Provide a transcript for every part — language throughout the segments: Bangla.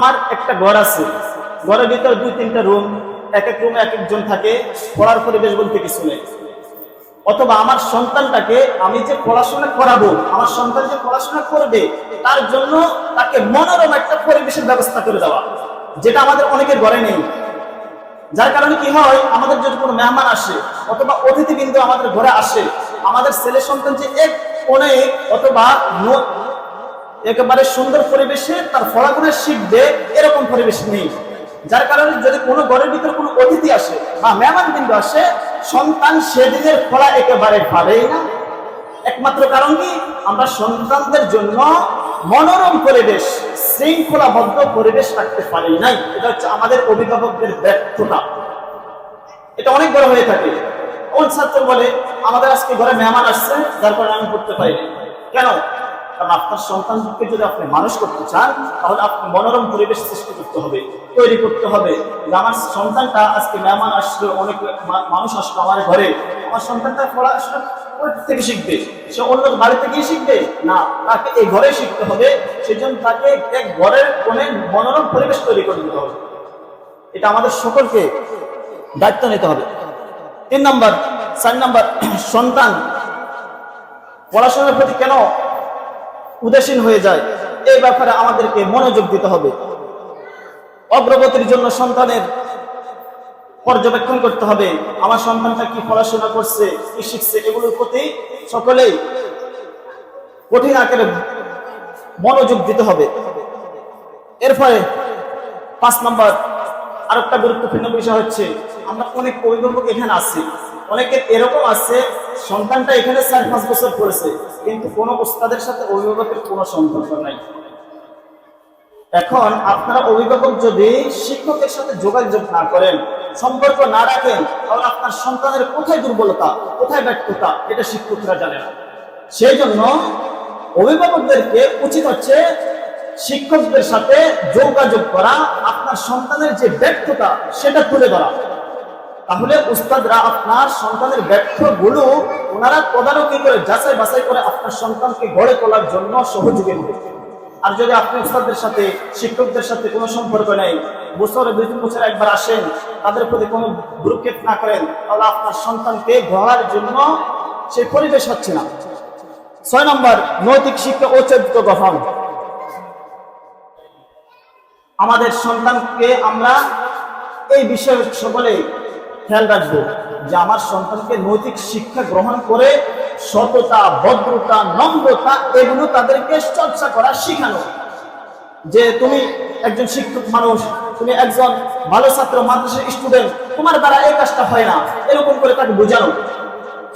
আমার একটা ঘর আছে। ঘরের ভিতরে দুই, তিনটা রুম এক এক রুমে এক একজন থাকে, পড়ার পরিবেশ বলতে কিছু নেই। অথবা আমার সন্তানটাকে আমি যে পড়াশোনা করাবো, আমার সন্তান যে পড়াশোনা করবে, তার জন্য তাকে মনোরম একটা পরিবেশের ব্যবস্থা করে দেওয়া, যেটা আমাদের অনেকের ঘরে নেই। যার কারণে কি হয়, আমাদের যদি কোনো মেহমান আসে, অথবা অতিথিবৃন্দ আমাদের ঘরে আসে, আমাদের ছেলে সন্তান যে এক অনেক, অথবা একেবারে সুন্দর পরিবেশে তার পড়াশোনা শিখবে এরকম পরিবেশ নেই। যার কারণে যদি কোনো ঘরের ভিতরে কোনো অতিথি আসে বা মেহমান বিন্দু আসে, সন্তান সেদিনের পড়া একেবারে পারেই না। একমাত্র কারণ কি, আমরা সন্তানদের জন্য মনোরম পরিবেশ, শৃঙ্খলাবদ্ধ পরিবেশ রাখতে পারি নাই। এটা হচ্ছে আমাদের অভিভাবকদের ব্যর্থতা। এটা অনেক বড় হয়ে থাকে। কোন ছাত্র বলে, আমাদের আজকে ঘরে মেহমান আসছে, যার কারণে আমি পড়তে পারিনি। কেন? কারণ আপনার সন্তানকে যদি আপনি মানুষ করতে চান, তাহলে আপনি মনোরম পরিবেশ সৃষ্টি করতে হবে, তৈরি করতে হবে। যে আমার সন্তানটা আজকে মেহমান আসলো, অনেক মানুষ আসলো আমার ঘরে, আমার সন্তানটা পড়াশোনা কোথা থেকে শিখবে। সে অন্য বাড়ি থেকেই শিখবে? না, তাকে এই ঘরে শিখতে হবে। সেজন্য তাকে এক ঘরের কোণে মনোরম পরিবেশ তৈরি করে দিতে হবে। এটা আমাদের সকলকে দায়িত্ব নিতে হবে। তিন নম্বর, চার নম্বর, সন্তান পড়াশোনার প্রতি কেন উদাসীন হয়ে যায়। এই ব্যাপারে আমাদেরকে মনোযোগ দিতে হবে। অগ্রগতির জন্য সন্তানের পর্যবেক্ষণ করতে হবে। আমার সন্তানটা কি পড়াশোনা করছে, কি শিখছে, এগুলোর প্রতি সকলেই কঠিন আকারে মনোযোগ দিতে হবে। এর ফলে পাঁচ নম্বর, আরেকটা গুরুত্বপূর্ণ বিষয় হচ্ছে, আমরা অনেক অভিভাবক এখানে আছি। অনেকে এরকম আছে সন্তানটা এখানে চার, পাঁচ বছর পড়েছে, কিন্তু কোনো ওস্তাদের সাথে অভিভাবকের কোনো সম্পর্ক নাই। এখন আপনারা অভিভাবক যদি শিক্ষকের সাথে যোগাযোগ না করেন, সম্পর্ক না রাখেন, তাহলে আপনার সন্তানের কোথায় দুর্বলতা, কোথায় ব্যর্থতা, এটা শিক্ষকরা জানে না। সেই জন্য অভিভাবকদেরকে উচিত হচ্ছে শিক্ষকদের সাথে যোগাযোগ করা, আপনার সন্তানের যে ব্যর্থতা, সেটা তুলে ধরা। তাহলে উস্তাদরা আপনার সন্তানের ব্যর্থগুলো ওনারা তদারকি করে, যাচাই বাছাই করে আপনার সন্তানকে গড়ে তোলার জন্য সহযোগী হবে। আর যদি আপনি উস্তাদদের সাথে, শিক্ষকদের সাথে কোনো সম্পর্ক নেই, বছরে দুই তিন বছর একবার আসেন, তাদের প্রতি কোনো ভ্রুক্ষেপ না করেন, তাহলে আপনার সন্তানকে গড়ার জন্য সেই পরিবেশ হচ্ছে না। ছয় নম্বর, নৈতিক শিক্ষা ও চরিত্র গঠন। আমাদের সন্তানকে আমরা এই বিষয়ে সকলে খেয়াল রাখব। যে আমার সন্তানকে নৈতিক শিক্ষা গ্রহণ করে সততা, ভদ্রতা, নম্রতা এগুলো তাদেরকে চর্চা করা শিখানো। যে তুমি একজন শিক্ষক মানুষ, তুমি একজন ভালো ছাত্র, মাদ্রাসার স্টুডেন্ট তোমার দ্বারা এই কাজটা হয় না। এরকম করে তাকে বোঝানো।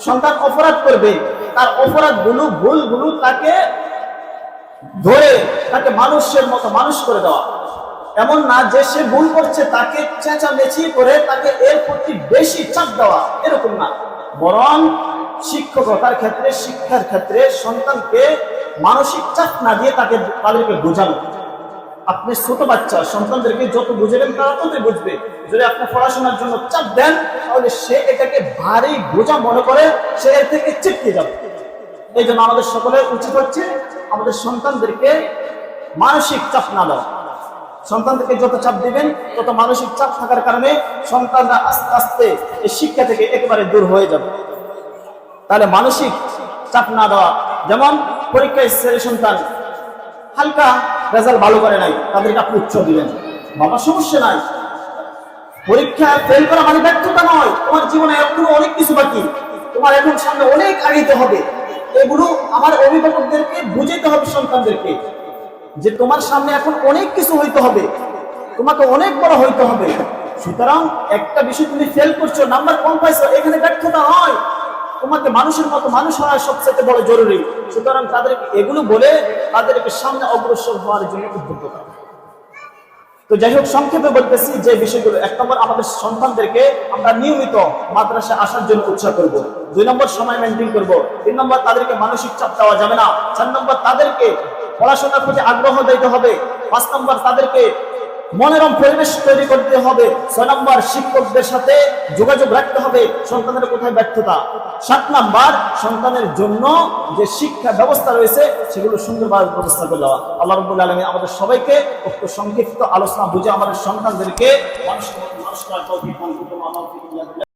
সন্তান অপরাধ করবে, তার অপরাধগুলো, ভুলগুলো তাকে ধরে, তাকে মানুষের মতো মানুষ করে দেওয়া। এমন না যে সে ভুল করছে, তাকে চেঁচামেচি করে তাকে এর প্রতি বেশি চাপ দেওয়া এরকম না। বরং শিক্ষকতার ক্ষেত্রে, শিক্ষার ক্ষেত্রে সন্তানকে মানসিক চাপ না দিয়ে তাকে তাদেরকে বোঝানো। আপনি ছোট বাচ্চা, সন্তানদেরকে যত বুঝাবেন তারা ততই বুঝবে। যদি আপনি পড়াশোনার জন্য চাপ দেন, তাহলে সে এটাকে ভারী বোঝা মনে করে সে এর থেকে চিটকে যাবে। এই জন্য আমাদের সকলের উচিত হচ্ছে আমাদের সন্তানদেরকে মানসিক চাপ না দেওয়া। সন্তানদেরকে যত চাপ দিবেন, তত মানসিক চাপ থাকার কারণে সন্তানরা আস্তে আস্তে এই শিক্ষা থেকে একেবারে দূর হয়ে যাবে। তাহলে মানসিক চাপ না দেওয়া, যেমন পরীক্ষায় ছেলে সন্তান হালকা রেজাল্ট ভালো করে নাই, তাদেরকে আপনি উচ্চ দিবেন। বাবা সমস্যা নাই। পরীক্ষা ফেল করা মানে ব্যর্থতা নয়। তোমার জীবনে এখনও অনেক কিছু বাকি। তোমার এখন সামনে অনেক আগাইতে হবে। এগুলো আমার অভিভাবকদেরকে বুঝাইতে হবে সন্তানদেরকে। যে তোমার সামনে এখন অনেক কিছু হইতে হবে, তোমাকে অনেক বড় হইতে হবে। সুতরাং একটা বিষয় তুমি ফেল করছ নাম্বার কম পাইছো, এখানে ব্যর্থতা নয়। তোমাকে মানুষের মতো মানুষ হওয়া সবচেয়ে বড় জরুরি। সুতরাং তাদেরকে এগুলো বলে তাদেরকে সামনে অগ্রসর হওয়ার জন্য উদ্বুদ্ধ তো যাই হোক, সংক্ষেপে বলতেছি যে বিষয়গুলো। এক নম্বর, আমাদের সন্তানদেরকে আমরা নিয়মিত মাদ্রাসায় আসার জন্য উৎসাহ করব। দুই নম্বর, সময় মেনটেন করব। তিন নম্বর, তাদেরকে মানসিক চাপ দেওয়া যাবে না। চার নম্বর, তাদেরকে পড়াশোনার প্রতি আগ্রহ দিতে হবে। পাঁচ নম্বর, তাদেরকে মনোরম পরিবেশ তৈরি করতে হবে। ছয় নম্বর, শিক্ষকদের সাথে যোগাযোগ রাখতে হবে সন্তানের কোথায় ব্যর্থতা। সাত নাম্বার, সন্তানের জন্য যে শিক্ষা ব্যবস্থা রয়েছে, সেগুলো সুন্দরভাবে ব্যবস্থা করে দেওয়া। আল্লাহ রব্বুল আলমী আমাদের সবাইকে উক্ত সংক্ষিপ্ত আলোচনা বুঝে আমাদের সন্তানদেরকে